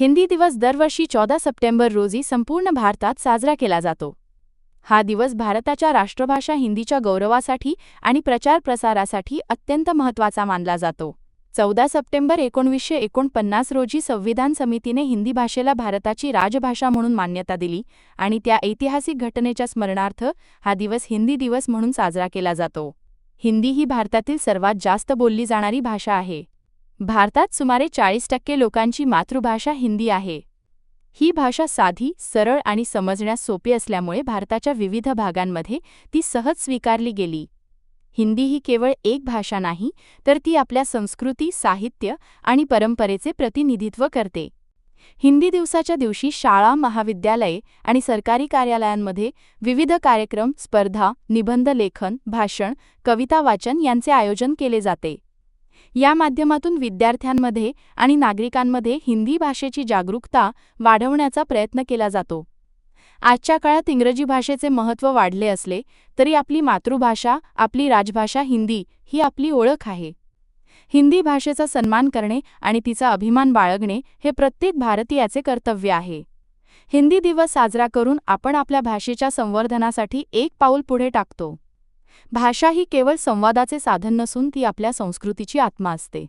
हिंदी दिवस दरवर्षी चौदा सप्टेंबर रोजी संपूर्ण भारतात साजरा केला जातो. हा दिवस भारताच्या राष्ट्रभाषा हिंदीच्या गौरवासाठी आणि प्रचार प्रसारासाठी अत्यंत महत्त्वाचा मानला जातो. चौदा सप्टेंबर एकोणवीसशे एकोणपन्नास रोजी संविधान समितीने हिंदी भाषेला भारताची राजभाषा म्हणून मान्यता दिली आणि त्या ऐतिहासिक घटनेच्या स्मरणार्थ हा दिवस हिंदी दिवस म्हणून साजरा केला जातो. हिंदी ही भारतातील सर्वात जास्त बोलली जाणारी भाषा आहे. भारतात सुमारे चाळीस टक्के लोकांची मातृभाषा हिंदी आहे. ही भाषा साधी सरळ आणि समजण्यास सोपी असल्यामुळे भारताच्या विविध भागांमध्ये ती सहज स्वीकारली गेली. हिंदी ही केवळ एक भाषा नाही तर ती आपल्या संस्कृती साहित्य आणि परंपरेचे प्रतिनिधित्व करते. हिंदी दिवसाच्या दिवशी शाळा महाविद्यालये आणि सरकारी कार्यालयांमध्ये विविध कार्यक्रम स्पर्धा निबंध लेखन भाषण कविता वाचन यांचे आयोजन केले जाते. या माध्यमातून विद्यार्थ्यांमध्ये आणि नागरिकांमध्ये हिंदी भाषेची जागरूकता वाढवण्याचा प्रयत्न केला जातो. आजच्या काळात इंग्रजी भाषेचे महत्त्व वाढले असले तरी आपली मातृभाषा आपली राजभाषा हिंदी ही आपली ओळख आहे. हिंदी भाषेचा सन्मान करणे आणि तिचा अभिमान बाळगणे हे प्रत्येक भारतीयाचे कर्तव्य आहे. हिंदी दिवस साजरा करून आपण आपल्या भाषेच्या संवर्धनासाठी एक पाऊल पुढे टाकतो. भाषा ही केवळ संवादाचे साधन नसून ती आपल्या संस्कृतीची आत्मा असते.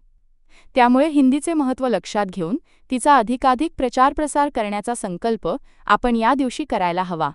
त्यामुळे हिंदीचे महत्त्व लक्षात घेऊन तिचा अधिकाधिक प्रचार प्रसार करण्याचा संकल्प आपण या दिवशी करायला हवा.